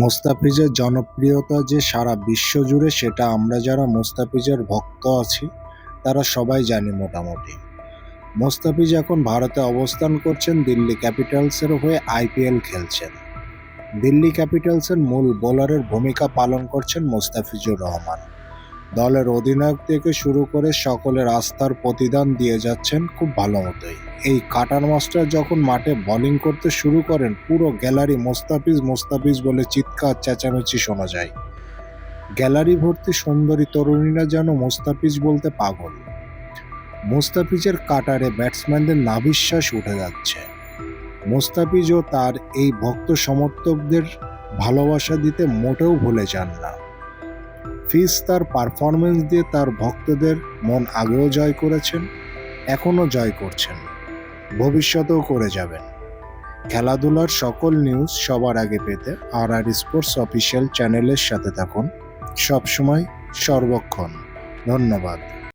মোস্তাফিজের জনপ্রিয়তা যে সারা বিশ্ব জুড়ে, সেটা আমরা যারা মোস্তাফিজের ভক্ত আছি, তারা সবাই জানি মোটামুটি। মোস্তাফিজ এখন ভারতে অবস্থান করছেন দিল্লি ক্যাপিটালসের হয়ে আইপিএল খেলছেন। দিল্লি ক্যাপিটালসের মূল বোলারের ভূমিকা পালন করছেন মোস্তাফিজুর রহমান। দলের অধিনায়ক থেকে শুরু করে সকলের আস্থার প্রতিদান দিয়ে যাচ্ছেন খুব ভালো মতোই। এই কাটার মাস্টার যখন মাঠে বোলিং করতে শুরু করেন, পুরো গ্যালারি মোস্তাফিজ মোস্তাফিজ বলে চিৎকার চেঁচামেচি শোনা যায়। গ্যালারি ভর্তি সুন্দরী তরুণীরা যেন মোস্তাফিজ বলতে পাগল। মোস্তাফিজের কাটারে ব্যাটসম্যানদের নাভিশ্বাস উঠে যাচ্ছে। মোস্তাফিজও তার এই ভক্ত সমর্থকদের ভালোবাসা দিতে মোটেও ভুলে যান না। ফিজ তার পারফরমেন্স দিয়ে তার ভক্তদের মন আগেও জয় করেছেন, এখনও জয় করছেন। ভবিষ্যতেও করে যাবেন। খেলাধুলার সকল নিউজ সবার আগে পেতে আর আর স্পোর্টস অফিসিয়াল চ্যানেলের সাথে থাকুন। সবসময় সর্বক্ষণ। ধন্যবাদ।